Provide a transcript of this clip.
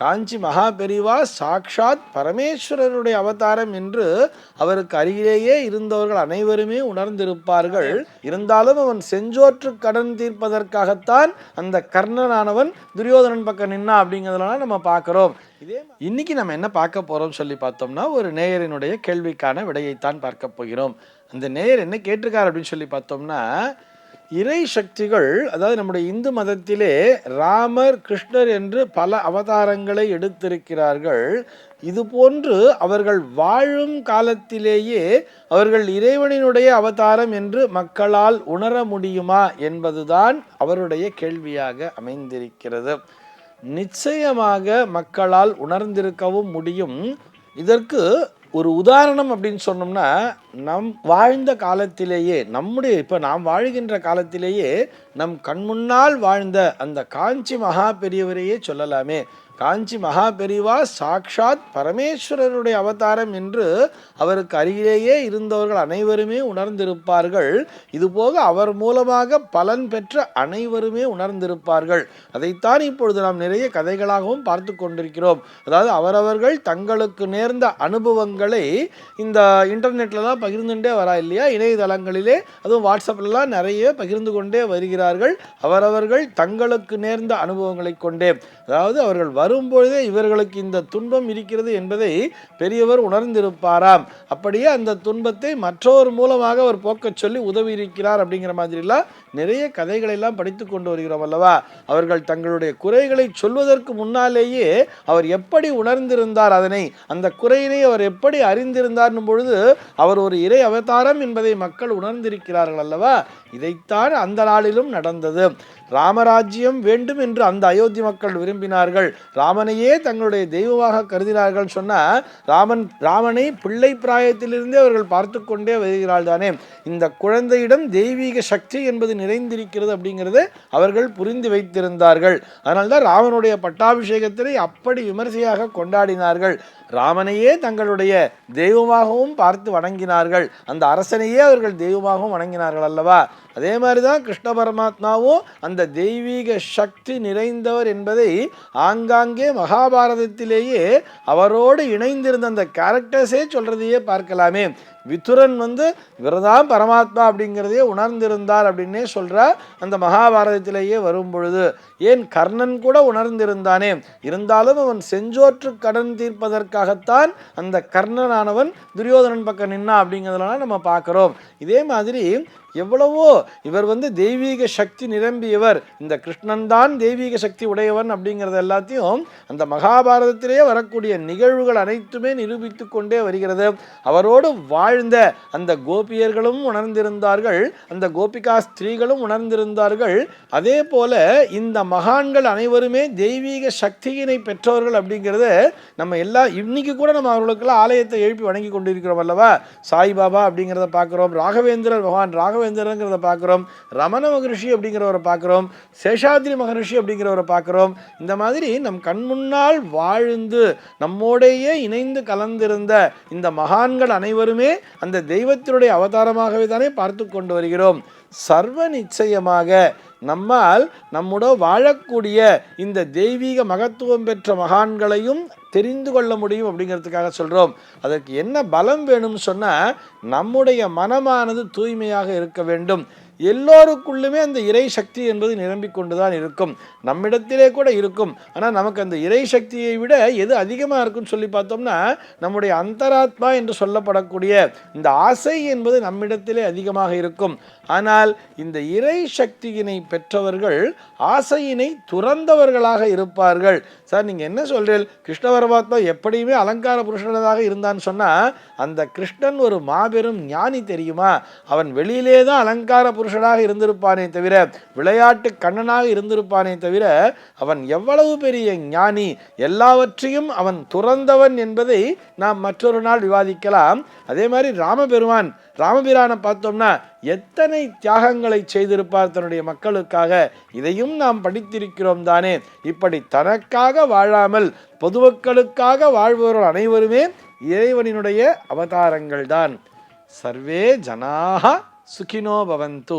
காஞ்சி மகா பெரிவா சாக்ஷாத் பரமேஸ்வரருடைய அவதாரம் என்று அவருக்கு அருகிலேயே இருந்தவர்கள் அனைவருமே உணர்ந்திருப்பார்கள். இருந்தாலும் அவன் செஞ்சோற்று கடன் தீர்ப்பதற்காகத்தான் அந்த கர்ணனானவன் துரியோதனன் பக்கம் நின்னா அப்படிங்கிறதுலாம் நம்ம பார்க்குறோம். இதே இன்னைக்கு நம்ம என்ன பார்க்க போகிறோம்னு சொல்லி பார்த்தோம்னா ஒரு நேயரினுடைய கேள்விக்கான விடையைத்தான் பார்க்க போகிறோம். அந்த நேயர் என்ன கேட்டிருக்கார் அப்படின்னு சொல்லி பார்த்தோம்னா இறை சக்திகள் அதாவது நம்முடைய இந்து மதத்திலே ராமர் கிருஷ்ணர் என்று பல அவதாரங்களை எடுத்திருக்கிறார்கள். இது போன்று அவர்கள் வாழும் காலத்திலேயே அவர்கள் இறைவனினுடைய அவதாரம் என்று மக்களால் உணர முடியுமா என்பதுதான் அவருடைய கேள்வியாக அமைந்திருக்கிறது. நிச்சயமாக மக்களால் உணர்ந்திருக்கவும் முடியும். இதற்கு ஒரு உதாரணம் அப்படின்னு சொன்னோம்னா நம் வாழ்ந்த காலத்திலேயே நம்முடைய இப்போ நாம் வாழ்கின்ற காலத்திலேயே நம் கண்முன்னால் வாழ்ந்த அந்த காஞ்சி மகா பெரியவரையே சொல்லலாமே. காஞ்சி மகா பெரிவா சாக்ஷாத் பரமேஸ்வரருடைய அவதாரம் என்று அவருக்கு அருகிலேயே இருந்தவர்கள் அனைவருமே உணர்ந்திருப்பார்கள். இதுபோக அவர் மூலமாக பலன் பெற்ற அனைவருமே உணர்ந்திருப்பார்கள். அதைத்தான் இப்பொழுது நாம் நிறைய கதைகளாகவும் பார்த்து கொண்டிருக்கிறோம். அதாவது அவரவர்கள் தங்களுக்கு நேர்ந்த அனுபவங்களை இந்த இன்டர்நெட்லலாம் பகிர்ந்துட்டே வரா இல்லையா? இணையதளங்களிலே அதுவும் வாட்ஸ்அப்லலாம் நிறைய பகிர்ந்து கொண்டே வருகிறார்கள். அவரவர்கள் தங்களுக்கு நேர்ந்த அனுபவங்களை கொண்டே. அதாவது அவர்கள் வரும்பொழுதே இவர்களுக்கு இந்த துன்பம் இருக்கிறது என்பதை பெரியவர் உணர்ந்திருப்பாராம். அப்படியே அந்த துன்பத்தை மற்றவர் மூலமாக அவர் போக்கச் சொல்லி உதவி இருக்கிறார் அப்படிங்கிற மாதிரிலாம் நிறைய கதைகளை எல்லாம் படித்து கொண்டு வருகிறோம் அல்லவா? அவர்கள் தங்களுடைய குறைகளை சொல்வதற்கு முன்னாலேயே அவர் எப்படி உணர்ந்திருந்தார்? அதனை அந்த குறையினை அவர் எப்படி அறிந்திருந்தார் பொழுது அவர் ஒரு இறை அவதாரம் என்பதை மக்கள் உணர்ந்திருக்கிறார்கள் அல்லவா? இதைத்தான் அந்த நாளிலும் நடந்தது. ராமராஜ்யம் வேண்டும் என்று அந்த அயோத்தி மக்கள் விரும்பினார்கள். ராமனையே தங்களுடைய தெய்வமாக கருதினார்கள். சொன்னால் ராமன் ராமனை பிள்ளை பிராயத்திலிருந்தே அவர்கள் பார்த்து கொண்டே வருகிறாள் தானே இந்த குழந்தையிடம் தெய்வீக சக்தி என்பது நிறைந்திருக்கிறது அப்படிங்கிறது அவர்கள் புரிந்து வைத்திருந்தார்கள். அதனால்தான் ராமனுடைய பட்டாபிஷேகத்தினை அப்படி விமர்சையாக கொண்டாடினார்கள். ராமனையே தங்களுடைய தெய்வமாகவும் பார்த்து வணங்கினார்கள். அந்த அரசனையே அவர்கள் தெய்வமாகவும் வணங்கினார்கள் அல்லவா? அதே மாதிரி தான் கிருஷ்ண பரமாத்மாவும் அந்த தெய்வீக சக்தி நிறைந்தவர் என்பதை ஆங்காங்கே மகாபாரதத்திலேயே அவரோடு இணைந்திருந்த அந்த கேரக்டர்ஸே சொல்கிறதையே பார்க்கலாமே. விதுரன் வந்து இவர்தான் பரமாத்மா அப்படிங்கிறதையே உணர்ந்திருந்தார் அப்படின்னே சொல்கிறார் அந்த மகாபாரதத்திலேயே வரும் பொழுது ஏன் கர்ணன் கூட உணர்ந்திருந்தானே? இருந்தாலும் அவன் செஞ்சோற்று கடன் தீர்ப்பதற்காகத்தான் அந்த கர்ணனானவன் துரியோதனன் பக்கம் நின்னா அப்படிங்கிறதுலாம் நம்ம பார்க்குறோம். இதே மாதிரி எவ்வளவோ இவர் வந்து தெய்வீக சக்தி நிரம்பியவர். இந்த கிருஷ்ணன் தான் தெய்வீக சக்தி உடையவன் அப்படிங்கிறது எல்லாத்தையும் அந்த மகாபாரதத்திலேயே வரக்கூடிய நிகழ்வுகள் அனைத்துமே நிரூபித்து கொண்டே வருகிறது. அவரோடு வாழ்ந்த அந்த கோபியர்களும் உணர்ந்திருந்தார்கள். அந்த கோபிகா ஸ்திரீகளும் உணர்ந்திருந்தார்கள். அதே போல இந்த மகான்கள் அனைவருமே தெய்வீக சக்தியினை பெற்றவர்கள் அப்படிங்கிறது நம்ம எல்லா இன்னைக்கு கூட நம்ம அவர்களுக்கெல்லாம் ஆலயத்தை எழுப்பி வணங்கி கொண்டிருக்கிறோம் அல்லவா? சாய்பாபா அப்படிங்கிறத பார்க்குறோம். ராகவேந்திரர் பகவான் ராகவேந்திரங்கிறத பார்க்குறோம். ரமண மகரிஷி அப்படிங்கிறவரை பார்க்குறோம். சேஷாத்ரி மகரிஷி அப்படிங்கிறவரை பார்க்குறோம். இந்த மாதிரி நம் கண் முன்னால் வாழ்ந்து நம்மோடையே இணைந்து கலந்திருந்த இந்த மகான்கள் அனைவருமே அந்த தெய்வத்தினுடைய அவதாரமாகவே தானே பார்த்து கொண்டு வருகிறோம். சர்வ நிச்சயமாக நம்மால் நம்முட வாழக்கூடிய இந்த தெய்வீக மகத்துவம் பெற்ற மகான்களையும் தெரிந்து கொள்ள முடியும் அப்படிங்கிறதுக்காக சொல்கிறோம் அதற்கு என்ன பலம் வேணும்னு சொன்னால் நம்முடைய மனமானது தூய்மையாக இருக்க வேண்டும். எல்லோருக்குள்ளுமே அந்த இறை சக்தி என்பது நிரம்பிக் கொண்டு தான் இருக்கும். நம்மிடத்திலே கூட இருக்கும். ஆனால் நமக்கு அந்த இறை சக்தியை விட எது அதிகமாக இருக்குன்னு சொல்லி பார்த்தோம்னா நம்முடைய அந்தராத்மா என்று சொல்லப்படக்கூடிய இந்த ஆசை என்பது நம்மிடத்திலே அதிகமாக இருக்கும். ஆனால் இந்த இறை சக்தியினை பெற்றவர்கள் ஆசையினை துறந்தவர்களாக இருப்பார்கள். சார் நீங்கள் என்ன சொல்கிறீர்கள் கிருஷ்ண பரமாத்மா எப்படியுமே அலங்கார புருஷனதாக இருந்தான்னு சொன்னால் அந்த கிருஷ்ணன் ஒரு மாபெரும் ஞானி தெரியுமா? அவன் வெளியிலே தான் அலங்கார புருஷனாக இருந்திருப்பானே தவிர விளையாட்டு கண்ணனாக இருந்திருப்பானே தவிர அவன் எவ்வளவு பெரிய ஞானி எல்லாவற்றையும் அவன் துறந்தவன் என்பதை நாம் மற்றொரு நாள் விவாதிக்கலாம். அதே மாதிரி ராமபெருமான் ராமபிரானை பார்த்தோம்னா எத்தனை தியாகங்களை செய்திருப்பார் தன்னுடைய மக்களுக்காக? இதையும் நாம் படித்திருக்கிறோம் தானே. இப்படி தனக்காக வாழாமல் பொதுமக்களுக்காக வாழ்பவர்கள் அனைவருமே இறைவனினுடைய அவதாரங்கள் தான் சர்வே ஜனாக సుఖినో భవంతు